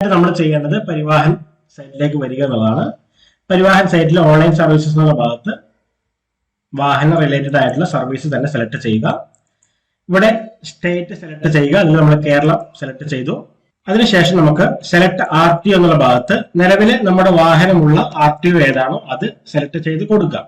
നമ്മൾ ചെയ്യേണ്ടത് പരിവാഹൻ സൈറ്റിലേക്ക് വരിക എന്നുള്ളതാണ്. പരിവാഹൻ സൈറ്റിലെ ഓൺലൈൻ സർവീസസ് എന്നുള്ള ഭാഗത്ത് വാഹന റിലേറ്റഡ് ആയിട്ടുള്ള സർവീസ് തന്നെ സെലക്ട് ചെയ്യുക. ഇവിടെ സ്റ്റേറ്റ് സെലക്ട് ചെയ്യുക. അതിൽ നമ്മൾ കേരളം സെലക്ട് ചെയ്തു. അതിനുശേഷം നമുക്ക് സെലക്ട് ആർ ടി എന്നുള്ള ഭാഗത്ത് നിലവിലെ നമ്മുടെ വാഹനമുള്ള ആർ ടി ഒ ഏതാണോ അത് സെലക്ട് ചെയ്ത് കൊടുക്കുക.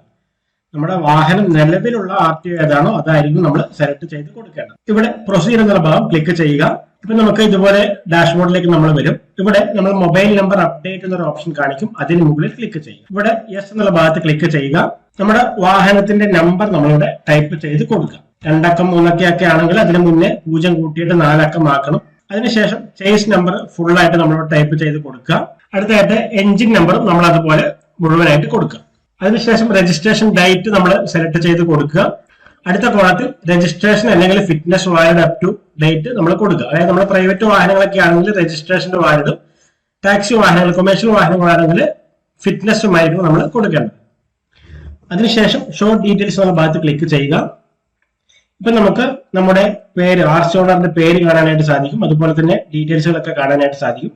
നമ്മുടെ വാഹനം നിലവിലുള്ള ആർ ടി ഒ ഏതാണോ അതായിരിക്കും നമ്മൾ സെലക്ട് ചെയ്ത് കൊടുക്കേണ്ടത്. ഇവിടെ പ്രൊസീജിയർ എന്നുള്ള ഭാഗം ക്ലിക്ക് ചെയ്യുക. ഇപ്പൊ നമുക്ക് ഇതുപോലെ ഡാഷ്ബോർഡിലേക്ക് നമ്മൾ വരും. ഇവിടെ നമ്മൾ മൊബൈൽ നമ്പർ അപ്ഡേറ്റ് എന്നൊരു ഓപ്ഷൻ കാണിക്കും. അതിന് മുകളിൽ ക്ലിക്ക് ചെയ്യുക. ഇവിടെ യെസ് എന്നുള്ള ഭാഗത്ത് ക്ലിക്ക് ചെയ്യുക. നമ്മുടെ വാഹനത്തിന്റെ നമ്പർ നമ്മളിവിടെ ടൈപ്പ് ചെയ്ത് കൊടുക്കുക. രണ്ടക്കം മൂന്നൊക്കെ ഒക്കെ ആണെങ്കിൽ അതിന് മുന്നേ പൂജ്യം കൂട്ടിയിട്ട് നാലക്കം ആക്കണം. അതിനുശേഷം ചേസ് നമ്പർ ഫുൾ ആയിട്ട് നമ്മൾ ടൈപ്പ് ചെയ്ത് കൊടുക്കുക. അടുത്തതായിട്ട് എഞ്ചിൻ നമ്പർ നമ്മൾ അതുപോലെ മുഴുവനായിട്ട് കൊടുക്കുക. അതിനുശേഷം രജിസ്ട്രേഷൻ ഡേറ്റ് നമ്മൾ സെലക്ട് ചെയ്ത് കൊടുക്കുക. അടുത്ത കോളത്തിൽ രജിസ്ട്രേഷൻ അല്ലെങ്കിൽ fitness valid up to date നമ്മൾ കൊടുക്കുക. അതായത് നമ്മൾ പ്രൈവറ്റ് വാഹനങ്ങളൊക്കെ ആണെങ്കിൽ രജിസ്ട്രേഷന്റെ വാലിഡും ടാക്സി വാഹനങ്ങൾ കൊമേഴ്ഷ്യൽ വാഹനങ്ങളാണെങ്കിൽ ഫിറ്റ്നസ്സുമായിരിക്കും നമ്മൾ കൊടുക്കേണ്ടത്. അതിനുശേഷം ഷോ ഡീറ്റെയിൽസ് എന്ന ഭാഗത്ത് ക്ലിക്ക് ചെയ്യുക. ഇപ്പൊ നമുക്ക് നമ്മുടെ പേര് ആർ സി ഓണറിന്റെ പേര് കാണാനായിട്ട് സാധിക്കും. അതുപോലെ തന്നെ ഡീറ്റെയിൽസുകളൊക്കെ കാണാനായിട്ട് സാധിക്കും.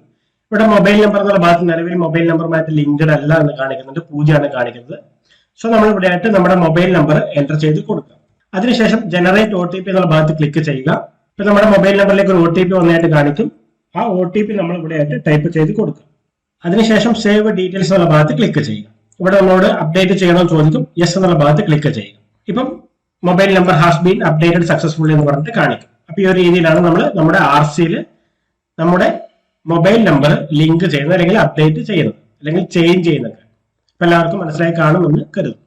ഇവിടെ മൊബൈൽ നമ്പർ എന്നുള്ള ഭാഗത്ത് നിലവിൽ മൊബൈൽ നമ്പറുമായിട്ട് ലിങ്ക്ഡ് അല്ല എന്ന് കാണിക്കുന്നുണ്ട്. പൂജ്യമാണ് കാണിക്കുന്നത്. സോ നമ്മൾ ഇവിടെ ആയിട്ട് നമ്മുടെ മൊബൈൽ നമ്പർ എന്റർ ചെയ്ത് കൊടുക്കുക. അതിനുശേഷം ജനറേറ്റ് ഒ ടി പി എന്നുള്ള ഭാഗത്ത് ക്ലിക്ക് ചെയ്യുക. ഇപ്പൊ നമ്മുടെ മൊബൈൽ നമ്പറിലേക്ക് ഒരു ഒ ടി പി വന്നതായിട്ട് കാണിക്കും. ആ ഒ ടി പി നമ്മൾ ഇവിടെ ആയിട്ട് ടൈപ്പ് ചെയ്ത് കൊടുക്കുക. അതിനുശേഷം സേവ് ഡീറ്റെയിൽസ് എന്നുള്ള ഭാഗത്ത് ക്ലിക്ക് ചെയ്യുക. ഇവിടെ നമ്മളോട് അപ്ഡേറ്റ് ചെയ്യണമെന്ന് ചോദിക്കും. യെസ് എന്നുള്ള ഭാഗത്ത് ക്ലിക്ക് ചെയ്യുക. ഇപ്പം mobile number has been updated successfully എന്ന് പറഞ്ഞിട്ട് കാണിക്കും. അപ്പൊ ഈ ഒരു രീതിയിലാണ് നമ്മൾ നമ്മുടെ ആർ സിയിൽ നമ്മുടെ മൊബൈൽ നമ്പർ ലിങ്ക് ചെയ്യുന്നത് അല്ലെങ്കിൽ അപ്ഡേറ്റ് ചെയ്യുന്നത്. അല്ലെങ്കിൽ ചേഞ്ച് ചെയ്യുന്നത്. അപ്പൊ എല്ലാവർക്കും മനസ്സിലായി കാണുമെന്ന് കരുതുന്നു.